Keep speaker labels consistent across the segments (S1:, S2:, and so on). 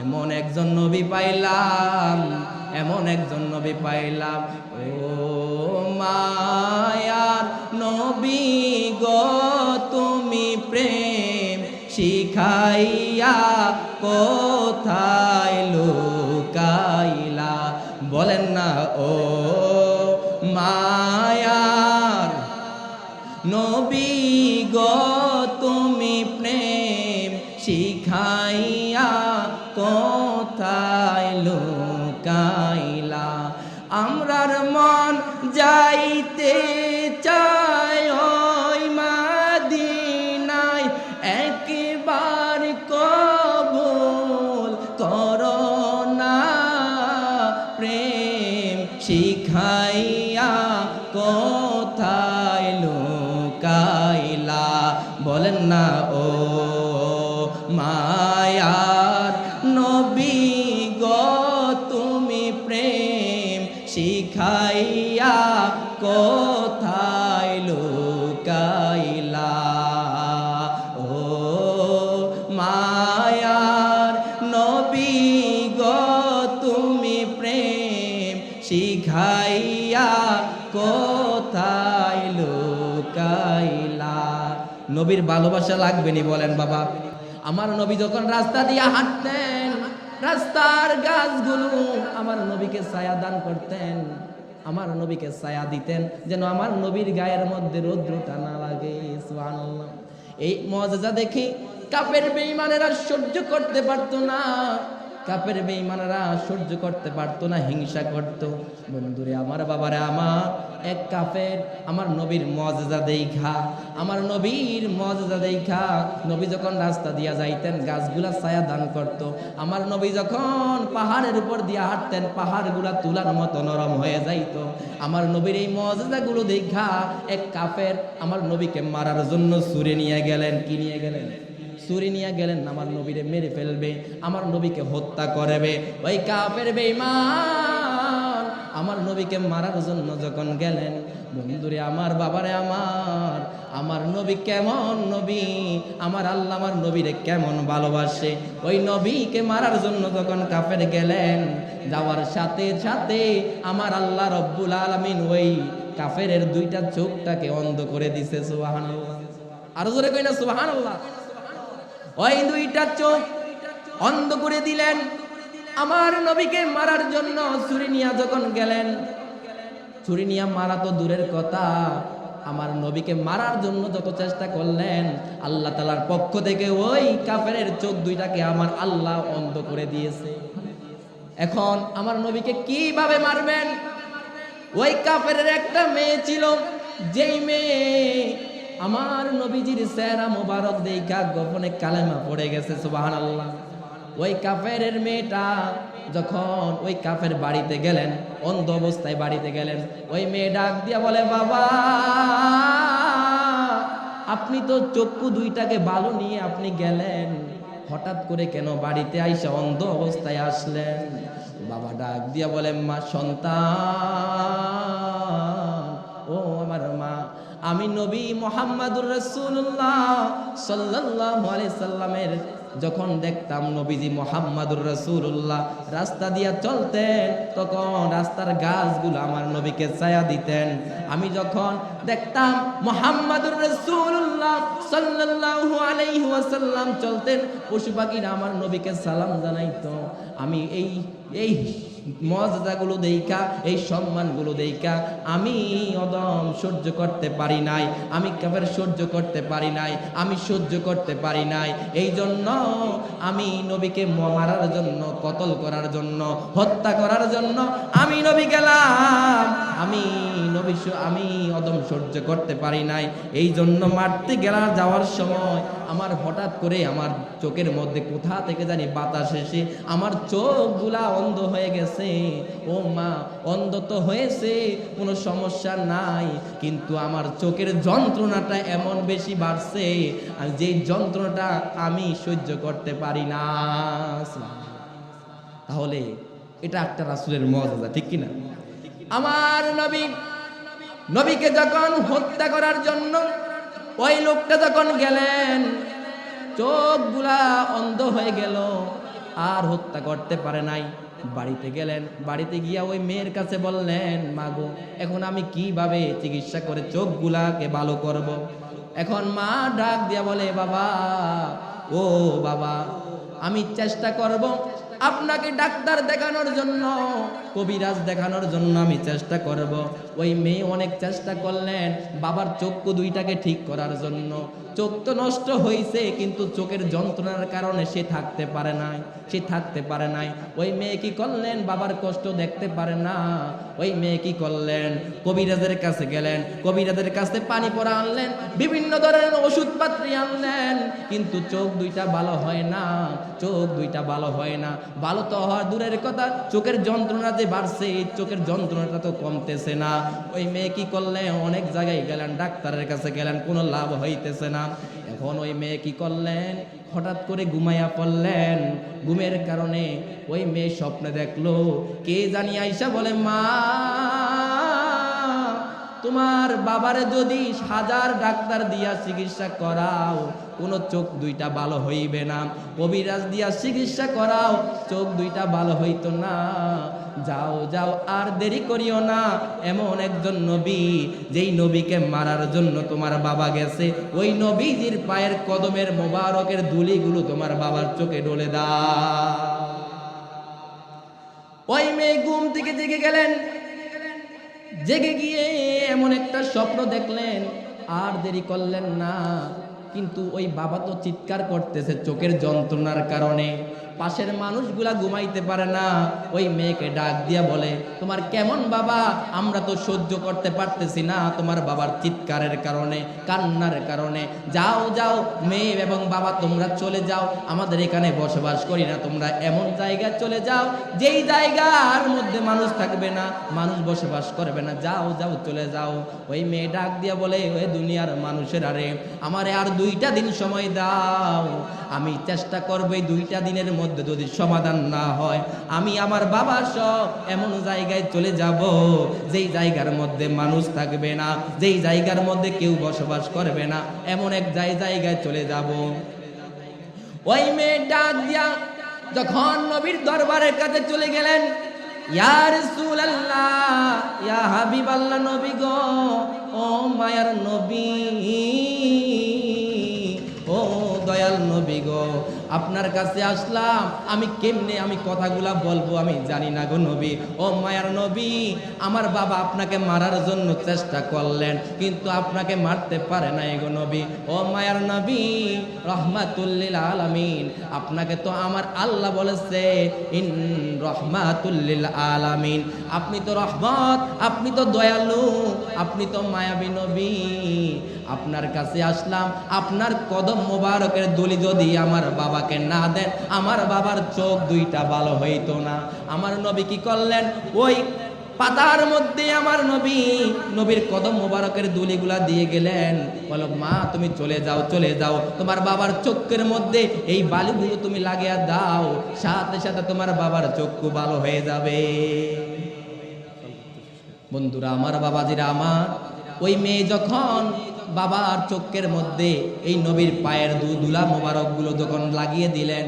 S1: এমন একজন নবী পাইলাম, এমন একজন নবী পাইলাম। ও মায়ার নবী গো, তুমি প্রেম শিখাইয়া কোথায় লুকাইলা? বলেন না, ও মায়ার নবী শিখাইয়া কোথায় লুকাইলা? ও মায়ার নবী গো, তুমি প্রেম শিখাইয়া কোথায় লুকাইলা? নবীর ভালোবাসা লাগবে নি বলেন বাবা। আমার নবী যখন রাস্তা দিয়ে হাঁটতেন রাস্তার গাছগুলো আমার নবীকে ছায়া দান করতেন, আমার নবীকে ছায়া দিতেন, যেন আমার নবীর গায়ের মধ্যে রৌদ্রটা না লাগে এই মজা দেখি কাপের বেঈমানেরা সহ্য করতে পারতো না। কাপের বেঈমানেরা সহ্য করতে পারতো না, হিংসা করত। বন্ধুরে, আমার বাবারে, আমার এক কাফের, আমার নবীর মজা দেখা আমার নবীর মজা দেখা নবী যখন রাস্তা দিয়া যাইতেন, গাছগুলা ছায়া দান করত। আমার নবী যখন পাহাড়ের উপর দিয়া হাঁটতেন, পাহাড়গুলা তুলার মতো নরম হয়ে যাইত। আমার নবীর এই মজাগুলো দেখা এক কাফের আমার নবীকে মারার জন্য সুরে নিয়ে গেলেন, কি নিয়ে গেলেন? ছুরি নিয়ে গেলেন, আমার নবীরে মেরে ফেলবে, আমার নবীকে হত্যা করবে। ওই কাপের বেঈমান, আমার নবীকে মারার জন্য যখন গেলেন, বন্ধুরে আমার, বাবারে আমার আমার নবী কেমন নবী? আমার আল্লাহ আমার নবীরে কেমন ভালোবাসে? ওই নবীকে মারার জন্য যখন কাফের গেলেন, যাওয়ার সাথে সাথে আমার আল্লাহ রব্বুল আলামিন ওই কাফেরের দুইটা চোখটাকে অন্ধ করে দিছে, সুবহানাল্লাহ। আরও জোরে কই না সুবহানাল্লাহ। ওই দুইটা চোখ অন্ধ করে দিলেন। আমার নবীকে মারার জন্য ছুরি নিয়া যখন গেলেন, ছুরি নিয়া মারা তো দূরের কথা। আমার নবীকে মারার জন্য যত চেষ্টা করলেন, আল্লাহ তালার পক্ষ থেকে ওই কাফেরের চোখ দুইটাকে আমার আল্লাহ অন্ধ করে দিয়েছে। এখন আমার নবীকে কীভাবে মারবেন? ওই কাফের একটা মেয়ে ছিল, যেই মেয়ে আমার নবীজির সেরা মোবারক দেখা গোপনে কালেমা পড়ে গেছে সুবাহান আল্লাহ ওই কাফের মেয়েটা যখন ওই কাফের বাড়িতে গেলেন, অন্ধ অবস্থায় বাড়িতে গেলেন, ওই মেয়ে ডাক দিয়া বলে, বাবা, আপনি তো চক্ষু দুইটাকে বালু নিয়ে আপনি গেলেন। হঠাৎ করে কেন বাড়িতে আইসা অন্ধ অবস্থায় আসলেন? বাবা ডাক দিয়া বলে, মা, সন্তান আমার মা। আমি নবী মোহাম্মদুর রসুল্লাহ সাল্লাহ সাল্লামের যখন দেখতাম নবীজি মোহাম্মদুর রসুল্লাহ রাস্তা দিয়া চলতেন, তখন রাস্তার গাছগুলো আমার নবীকে ছায়া দিতেন। আমি যখন দেখতাম মোহাম্মদুর রসুল্লাহ সাল্লাল্লাহু আলাইহি ওয়াসাল্লাম চলতেন পশু পাখিরা আমার নবীকে সালাম জানাইতো। আমি এই এই মর্যাদাগুলো দেইকা এই সম্মানগুলো দেইকা আমি অদম সহ্য করতে পারি নাই, আমি কাফের সহ্য করতে পারি নাই, আমি সহ্য করতে পারি নাই। এই জন্য আমি নবীকে মারার জন্য, কতল করার জন্য, হত্যা করার জন্য আমি নবী গেলাম। আমি নবী আমি অদম সহ্য করতে পারি নাই। এই জন্য মারতে গেলা যাওয়ার সময় আমার হঠাৎ করে আমার চোখের মধ্যে কোথা থেকে জানি বাতাস এসে, আমার চোখগুলা অন্ধ হয়ে গেছে। ও মা অন্ধ তো হয়েছে, কোনো সমস্যা নাই, কিন্তু আমার চোখের যন্ত্রণাটা এমন বেশি বাড়ছে, আর যেই যন্ত্রণাটা আমি সহ্য করতে পারি না। তাহলে এটা একটা রাসুলের মজা ঠিক কিনা আমার নবী, নবীকে যখন হত্যা করার জন্য ওই লোকটা যখন গেলেন, চোখগুলা অন্ধ হয়ে গেল, আর হত্যা করতে পারে নাই। বাড়িতে গেলেন বাড়িতে গিয়া ওই মেয়ের কাছে বললেন, মাগো, এখন আমি কীভাবে চিকিৎসা করে চোখগুলাকে ভালো করব। এখন মা ডাক দিয়া বলে, বাবা, ও বাবা, আমি চেষ্টা করব আপনাকে ডাক্তার দেখানোর জন্য, কবিরাজ দেখানোর জন্য আমি চেষ্টা করব। ওই মেয়ে অনেক চেষ্টা করলেন বাবার চক্ষু দুইটাকে ঠিক করার জন্য। চোখ তো নষ্ট হয়েছে কিন্তু চোখের যন্ত্রণার কারণে সে থাকতে পারে নাই, সে থাকতে পারে নাই। ওই মেয়ে কি করলেন? বাবার কষ্ট দেখতে পারে না। ওই মেয়ে কি করলেন? কবিরাজের কাছে গেলেন, কবিরাজের কাছে পানি পরা আনলেন, বিভিন্ন ধরনের ওষুধ পাত্রী আনলেন, কিন্তু চোখ দুইটা ভালো হয় না, চোখ দুইটা ভালো হয় না। ভালো তো হওয়ার দূরের কথা। চোখের যন্ত্রণা যে বাড়ছে এই চোখের যন্ত্রণাটা তো কমতেছে না। ওই মেয়ে কি করলে? অনেক জায়গায় গেলেন, ডাক্তারের কাছে গেলেন, কোনো লাভ হইতেছে না। এখন ওই মেয়ে কি করলেন? হঠাৎ করে ঘুমাইয়া পড়লেন। ঘুমের কারণে ওই মেয়ে স্বপ্নে দেখল। কে জানি আইসা বলে, মা তোমার বাবারে যদি হাজার ডাক্তার দিয়া চিকিৎসা করাও, কোনো চোখ দুইটা ভালো হইবে না। কবিরাজ দিয়া চিকিৎসা করাও, চোখ দুইটা ভালো হইতো না। যাও যাও, আর দেরি করিও না। এমন একজন নবী, যেই নবীকে মারার জন্য তোমার বাবা গেছে, ওই নবীজির পায়ের কদমের মোবারকের ধুলিগুলো তোমার বাবার চোখে ডলে দাও। ওই মেয়ে ঘুম থেকে জেগে গেলেন। জেগে গিয়ে এমন একটা স্বপ্ন দেখলেন, আর দেরি করলেন না। কিন্তু ওই বাবা তো চিৎকার করতেছে চোখের যন্ত্রণার কারণে। পাশের মানুষগুলা ঘুমাইতে পারে না। ওই মেয়েকে ডাক দিয়া বলে, তোমার কেমন বাবা? আমরা তো সহ্য করতে পারতেছি না তোমার বাবার চিৎকারের কারণে, কান্নার কারণে। যাও যাও, মেয়ে এবং বাবা, তোমরা চলে যাও। আমাদের এখানে বসবাস করি না, তোমরা এমন জায়গায় চলে যাও যেই জায়গার মধ্যে মানুষ থাকবে না, মানুষ বসবাস করবে না। যাও যাও, চলে যাও। ওই মেয়ে ডাক দিয়া বলে, ওই দুনিয়ার মানুষের আরে, আমারে আর দুইটা দিন সময় দাও। আমি চেষ্টা করব এই দুইটা দিনের মধ্যে যদি সমাধান না হয়, আমি আমার বাবার সব এমন জায়গায় চলে যাব, যেই জায়গার মধ্যে মানুষ থাকবে না, যেই জায়গার মধ্যে কেউ বসবাস করবে না, এমন এক জায়, জায়গায় চলে যাব। ওই মেয়ে ডাক দিয়া যখন নবীর দরবারের কাছে চলে গেলেন, ইয়া রাসূলুল্লাহ, ইয়া হাবিবাল্লাহ নবী গো, ও মায়ার নবী নবী গো। আপনার কাছে আসলাম, আমি কেমনে আমি কথাগুলা বলব আমি জানি না গো নবী। ও মায়ার নবী, আমার বাবা আপনাকে মারার জন্য চেষ্টা করলেন, কিন্তু আপনাকে মারতে পারে না গো নবী। ও মায়ার নবী রহমাতুল্লিল আলামিন, আপনাকে তো আমার আল্লাহ বলেছে, ইন রহমাতুল্লিল আলামিন। আপনি তো রহমত, আপনি তো দয়ালু, আপনি তো মায়াবী নবী। আপনার কাছে আসলাম, আপনার কদম মোবারকের দলি যদি আমার বাবাকে না দেন, আমার বাবার চোখ দুইটা ভালো হইতো না। আমার নবী কি করলেন? ওই পাতার মধ্যে আমার নবী, নবীর কদম মোবারকের দুলিগুলা দিয়ে গেলেন। বলো, মা, তুমি চলে যাও চলে যাও। তোমার বাবার চোখের মধ্যে এই বালিগুলো তুমি লাগিয়ে দাও। সাথে সাথে তোমার বাবার চক্ষু ভালো হয়ে যাবে। বন্ধুরা, আমার বাবাজিরা, আমার ওই মেয়ে যখন বাবার চোখের মধ্যে এই নবীর পায়ের দু দুলা মোবারকগুলো যখন লাগিয়ে দিলেন,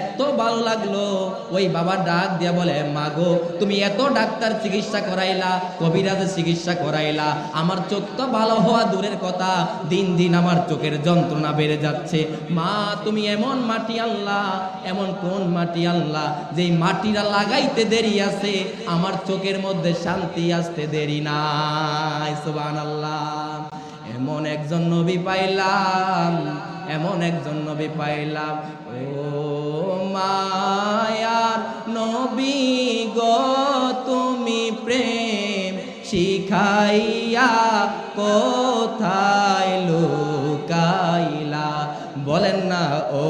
S1: এত ভালো লাগল। ওই বাবা ডাক দিয়া বলে, মাগো, তুমি এত ডাক্তার চিকিৎসা করাইলা, কবিরাজের চিকিৎসা করাইলা, আমার চোখ তো ভালো হওয়া দূরের কথা, দিন দিন আমার চোখের যন্ত্রণা বেড়ে যাচ্ছে। মা, তুমি এমন মাটি আল্লাহ, এমন কোন মাটি আল্লাহ, যেই মাটিরা লাগাইতে দেরি আছে, আমার চোখের মধ্যে শান্তি আসতে দেরি নাই। সুবান আল্লাহ এমন একজন নবী পাইলাম, এমন একজন নবী পাইলাম। ও মায়ার নবী গ, তুমি প্রেম শিখাইয়া কোথায় লুকাইলা? বলেন না, ও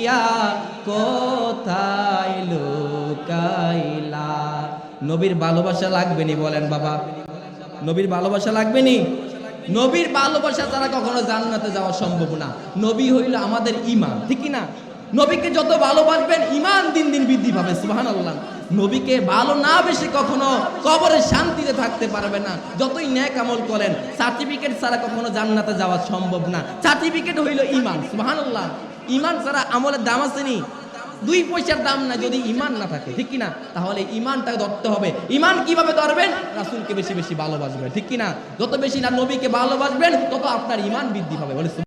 S1: শিখাইয়া কোথায় লুকাইলা? নবীর ভালোবাসা লাগবে নি বলেন বাবা। নবীর ভালোবাসা লাগবে নি নবীর ভালোবাসা ছাড়া কখনো জান্নাতে যাওয়া সম্ভব না। নবী হইল আমাদের ইমান ঠিক না নবীকে যত ভালোবাসবেন ইমান দিন দিন বৃদ্ধি পাবে, সুবহানাল্লাহ। নবীকে ভালো না বেশি কখনো কবরে শান্তিতে থাকতে পারবে না। যতই ন্যাক আমল করেন সার্টিফিকেট ছাড়া কখনো জান্নাতে যাওয়া সম্ভব না। সার্টিফিকেট হইল ইমান সুবহানাল্লাহ। ইমান ছাড়া আমলের দাম আসেনি দুই পয়সার দাম না, যদি ইমান না থাকে, ঠিক কিনা? তাহলে ইমানটা ধরতে হবে। ইমান কীভাবে ধরবেন? রাসুলকে বেশি বেশি ভালোবাসবেন, ঠিক কিনা? যত বেশি না নবীকে ভালোবাসবেন, তত আপনার ইমান বৃদ্ধি হবে। বলে